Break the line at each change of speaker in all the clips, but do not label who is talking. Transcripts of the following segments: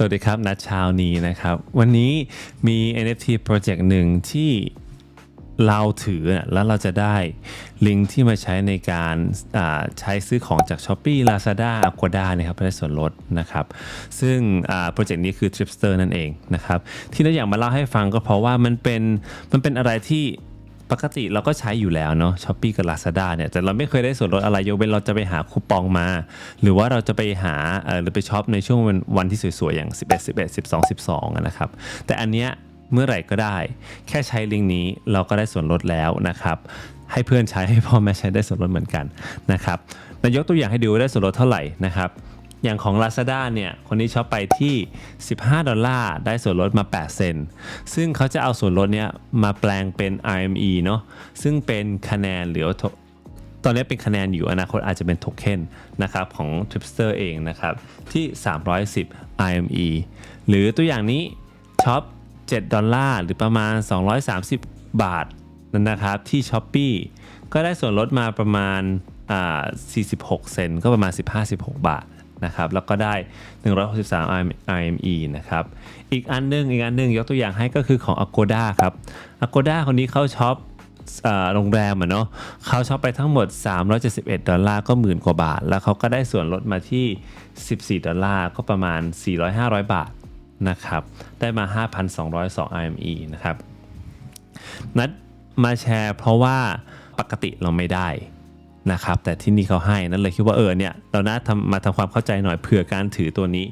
สวัสดีครับ นัดเช้านี้นะครับ วันนี้มี NFT โปรเจกต์หนึ่งที่เราถือแล้วเราจะได้ลิงก์ที่มาใช้ในการใช้ซื้อของจาก s h อ p e e Lazada Agoda นะครับเพื่อได้ส่วนลดนะครับ ซึ่งโปรเจกต์นี้คือ Tripster นั่นเองนะครับ ที่เราอยากมาเล่าให้ฟังก็เพราะว่ามันเป็นมันเป็นอะไรที่ ปกติเราก็ใช้อยู่แล้วเนาะช้อปปีกับ Lazada เนี่ยแต่เราไม่เคยได้ส่วนลดอะไรยกเว้นเราจะไปหาคูปองมา หรือว่าเราจะไปหาเอ่อหรือไปช็อปในช่วงวันวนที่สวยๆ อย่าง 11 11 12 12อะนะครับ แต่อันเนี้ยเมื่อไหร่ก็ได้ แค่ใช้ลิงก์นี้เราก็ได้ส่วนลดแล้วนะครับ ให้เพื่อนใช้ให้พ่อแม่ใช้ได้ส่วนลดเหมือนกันนะครับนายกตัวอย่างให้ดูได้ส่วนลดเท่าไหร่นะครับ อย่างของ Lazada เนี่ยคนนี้ช็อปไปที่ 15 ดอลลาร์ได้ส่วนลดมา 8 เซนซึ่งเขาจะเอาส่วนลดเนี้ยมาแปลงเป็น RME เนาะซึ่งเป็นคะแนนหรือตอนนี้เป็นคะแนนอยู่อนาคตอาจจะเป็นโทเค็นนะครับของ Tripster เองนะครับ ที่ 310 RME หรือตัวอย่างนี้ช็อป 7 ดอลลาร์หรือประมาณ 230 บาทนั่นนะครับ ที่ s h อ p e e ก็ได้ส่วนลดมาประมาณอ่า46 เซนก็ประมาณ 15-16 บาท นะครับแล้วก็ได้ 163 RME นะครับอีกอันหนึงอีกอันหนึงยกตัวอย่างให้ก็คือของ Agoda ครับ Agoda คนนี้เขาช็อปอ่าโรงแรมอะเนาะเขาช็อปไปทั้งหมด 371 ดอลลาร์ก็หมื่นกว่าบาท แล้วเขาก็ได้ส่วนลดมาที่ 14 ดอลลาร์ก็ประมาณ 400-500 บาทนะครับได้มา 5,202 RME นะครับนัดมาแชร์เพราะว่าปกติเราไม่ได้ นะครับแต่ที่นี่เขาให้นั่นเลยคิดว่าเออเนี่ยเราน่าทำมาทำความเข้าใจหน่อยเผื่อการถือตัวนี้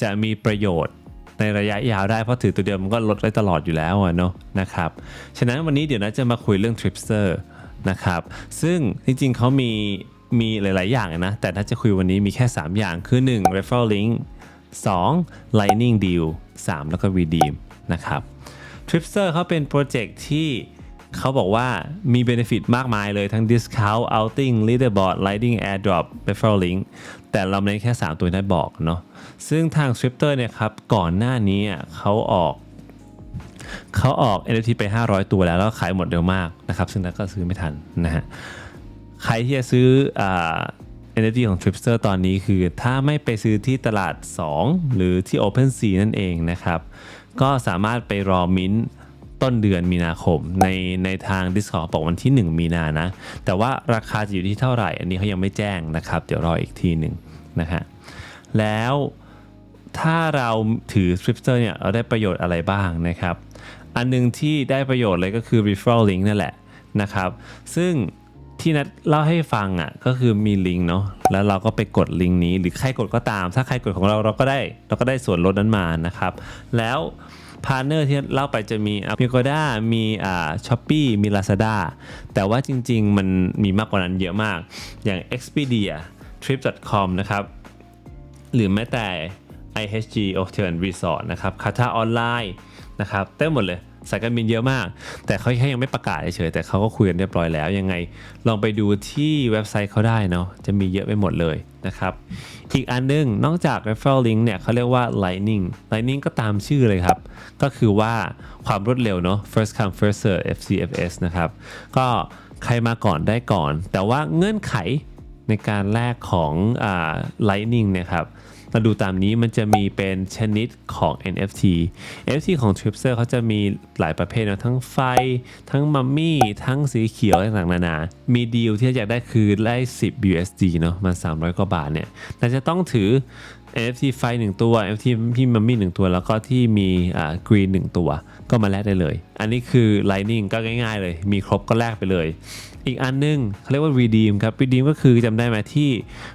จะมีประโยชน์ในระยะยาวได้เพราะถือตัวเดียวมันก็ลดได้ตลอดอยู่แล้วเนาะนะครับฉะนั้นวันนี้เดี๋ยวนะจะมาคุยเรื่อง Tripster นะครับซึ่งจริงๆเขามีมีหลาย ๆ อย่างนะแต่ถ้าจะคุยวันนี้มีแค่ 3 อย่างคือ 1 referral link 2 lightning deal 3 แล้วก็ redeem นะครับ Tripster เขาเป็นโปรเจกต์ที่ เขาบอกว่ามี benefit มากมายเลยทั้ง discount outing leaderboard lighting airdrop referral link แต่เราไม่ได้แค่ 3 ตัวที่บอกเนาะซึ่งทาง Tripster เนี่ยครับ ก่อนหน้านี้เขาออกเขาออก NFT ไป 500 ตัวแล้ว แล้วขายหมดเร็วมากนะครับ ซึ่งนักก็ซื้อไม่ทันนะฮะใครที่จะซื้ออ NFT ของ Tripster ตอนนี้คือถ้าไม่ไปซื้อที่ตลาด 2 หรือที่ OpenSea นั่นเองนะครับ ก็สามารถไปรอมิ้นท์ ต้นเดือนมีนาคม ในในทาง Discord บอกวันที่ 1 มีนานะ แต่ว่าราคาจะอยู่ที่เท่าไหร่ อันนี้เขายังไม่แจ้งนะครับ เดี๋ยวรออีกทีหนึ่งนะฮะแล้วถ้าเราถือ Tripster เนี่ยเราได้ประโยชน์อะไรบ้างนะครับ อันหนึงที่ได้ประโยชน์เลยก็คือ referral link นั่นแหละนะครับ ซึ่งที่นัดเล่าให้ฟังอะก็คือมีลิงก์เนาะแล้วเราก็ไปกดลิงก์นี้หรือใครกดก็ตาม ถ้าใครกดของเราเราก็ได้ เราก็ได้ส่วนลดนั้นมานะครับ แล้ว พาร์เนอร์ที่เล่าไปจะมีมีโกด้ามีอ่าช้อปปี้มี Lazada แต่ว่าจริง ๆ มันมีมากกว่านั้นเยอะมาก อย่าง Expedia Trip.com นะครับ หรือแม้แต่ IHG Hotel and Resort นะครับคาทาออนไลน์นะครับเต็มหมดเลย สายการบินเยอะมาก แต่เขาแค่ยังไม่ประกาศเฉยๆแต่เขาก็คุยกันเรียบร้อยแล้วยังไง ลองไปดูที่เว็บไซต์เขาได้เนาะจะมีเยอะไปหมดเลยนะครับอีกอันนึงนอกจาก referral link เนี่ยเขาเรียกว่า lightning lightning ก็ตามชื่อเลยครับ ก็คือว่าความรวดเร็วเนาะ first come first serve FCFS นะครับ ก็ใครมาก่อนได้ก่อน แต่ว่าเงื่อนไขในการแลกของอ Lightning เนะครับ มาดูตามนี้มันจะมีเป็นชนิดของ NFT NFT ของ t r i p s e r เขาจะมีหลายประเภทนะทั้งไฟ ทั้งมัมมี่ ทั้งสีเขียวต่างๆนานา มีดีลที่อยากได้คือได้ 10 USD เนาะมัน300 กว่าบาทเนี่ยแต่จะต้องถือ NFT ไฟ1ตัว NFT พี่มัมมี่1ตัว แล้วก็ที่มีอ่ากรีน1ตัว ก็มาแลกได้เลย อันนี้คือ Lightning ก็ง่ายๆเลย มีครบก็แลกไปเลย อีกอันนึงเขาเรียกว่า redeem ครับ redeem ก็คือจำได้ไหมที่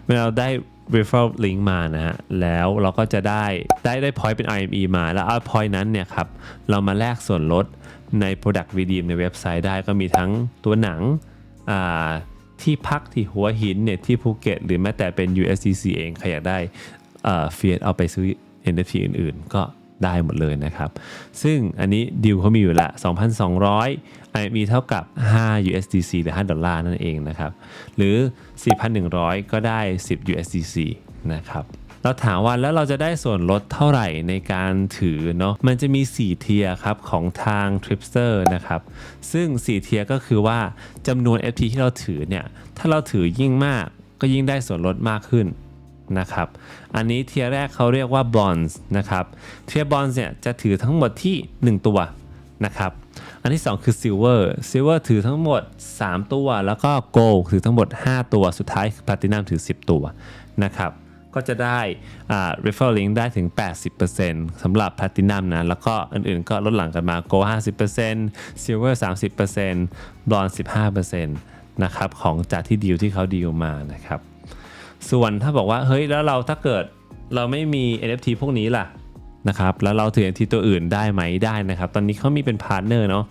เวลาเราได้ referral link มานะฮะ แล้วเราก็จะได้ได้ได้ point เป็น IME มาแล้วเอา point นั้นเนี่ยครับ เรามาแลกส่วนลดใน product redeem ในเว็บไซต์ได้ก็มีทั้งตัวหนังอ่าที่พักที่หัวหินเนี่ยที่ภูเก็ตหรือแม้แต่เป็น USDC เองใครอยากได้เอ่อ fiat เอาไปซื้อ NFT อื่นๆ ก็ ได้หมดเลยนะครับ ซึ่งอันนี้ดิวเขามีอยู่ละ 2,200 IME เท่ากับ 5 USDC หรือ 5 ดอลลาร์นั่นเองนะครับ หรือ 4,100 ก็ได้ 10 USDC นะครับเราถามว่าแล้วเราจะได้ส่วนลดเท่าไหร่ในการถือเนาะมันจะมี 4 เทียครับของทาง Tripster นะครับ ซึ่ง 4 เทียก็คือว่าจำนวน FT ที่เราถือเนี่ย ถ้าเราถือยิ่งมากก็ยิ่งได้ส่วนลดมากขึ้น นะครับ อันนี้เทียแรกเขาเรียกว่า bonds นะครับเทียร์ bonds เนี่ยจะถือทั้งหมดที่ 1 ตัวนะครับ อันที่ 2 คือ silver silver ถือทั้งหมด 3 ตัว แล้วก็ gold ถือทั้งหมด 5 ตัว สุดท้าย platinum ถือ 10 ตัวนะครับ ก็จะได้ referral link ได้ถึง 80%สำหรับ platinum นะ แล้วก็อื่นๆก็ลดหลั่งกันมา gold 50% silver 30% bronze 15%นะครับ ของจากที่ดีลที่เขาดีลมานะครับ ส่วนถ้าบอกว่าเฮ้ยแล้วเราถ้าเกิดเราไม่มี NFT พวกนี้ล่ะนะครับแล้วเราถือ NFT ตัวอื่นได้ไหมได้นะครับ ตอนนี้เขามีเป็นพาร์เนอร์เนาะ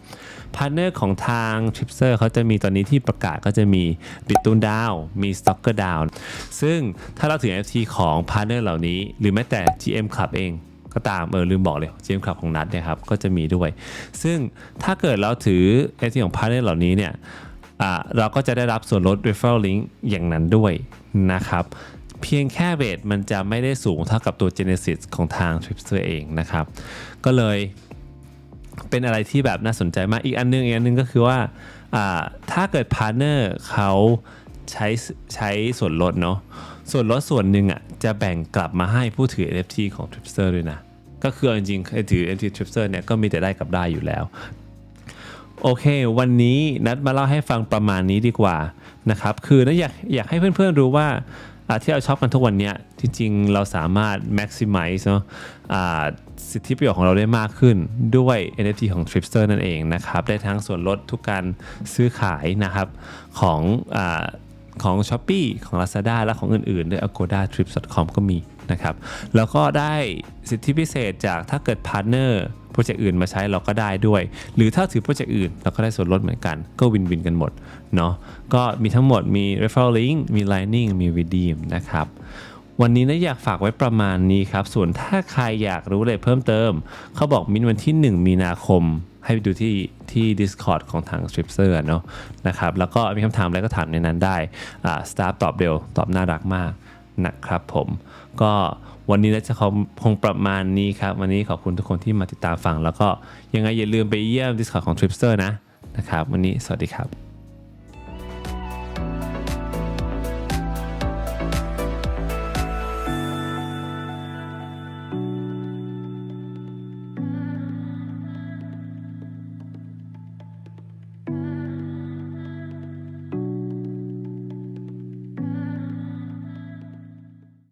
พาร์เนอร์ของทาง t r i p s e r เขาจะมีตอนนี้ที่ประกาศก็จะมี b i t u n DAO มี Stalker DAO ซึ่งถ้าเราถือ NFT ของพาร์เนอร์เหล่านี้ หรือแม้แต่ GM Club เองก็ตามเออลืมบอกเลย GM Club ของนัดเนี่ยครับก็จะมีด้วย ซึ่งถ้าเกิดเราถือ NFT ของพาร์เนอร์เหล่านี้เนี่ย เราก็จะได้รับส่วนลด referral link อย่างนั้นด้วยนะครับเพียงแค่เรทมันจะไม่ได้สูงเท่ากับตัว Genesis ของทาง Tripster เองนะครับ ก็เลยเป็นอะไรที่แบบน่าสนใจมากอีกอันนึงอีกอันนึงก็คือว่าถ้าเกิดพาร์เนอร์เขาใช้ใช้ส่วนลดเนาะส่วนลดส่วนหนึ่งอะจะแบ่งกลับมาให้ผู้ถือ NFT ของ Tripster ด้วยนะ ก็คือจริงๆถือ NFT Tripster เนี่ยก็มีแต่ได้กับได้อยู่แล้ว โอเค วันนี้นัดมาเล่าให้ฟังประมาณนี้ดีกว่านะครับคือนัดอยากอยากให้เพื่อนๆรู้ว่าที่เราชอบกันทุกวันเนี้ยจริงๆเราสามารถ maximize เนาะสิทธิประโยชน์ของเราได้มากขึ้นด้วย NFT ของ Tripster นั่นเองนะครับ ได้ทั้งส่วนลดทุกการซื้อขายนะครับของอของ s h อ p e e ของ Lazada และของอื่นๆ ด้วย Agoda Trips.com ก็มี นะครับ แล้วก็ได้สิทธิพิเศษจากถ้าเกิดพาร์ n เนอร์โปรเจกต์อื่นมาใช้เราก็ได้ด้วย หรือถ้าถือโปรเจกต์อื่นเราก็ได้ส่วนลดเหมือนกัน ก็วินวินกันหมดเนาะก็มีทั้งหมดมี referral link มี lightning มี redeem นะครับวันนี้นะอยากฝากไว้ประมาณนี้ครับ ส่วนถ้าใครอยากรู้อะไรเพิ่มเติม เขาบอกมินวันที่ 1 มีนาคม ให้ไปดูที่ที่ Discord ของทาง Stripser เนาะนะครับแล้วก็มีคำถามอะไรก็ถามในนั้นได้อ่าสตาฟตอบเร็วตอบน่ารักมาก นะครับผมก็วันนี้เราจะคงประมาณนี้ครับ วันนี้ขอบคุณทุกคนที่มาติดตามฟัง แล้วก็ยังไงอย่าลืมไปเยี่ยม Discord ของ Tripster นะนะครับ วันนี้สวัสดีครับ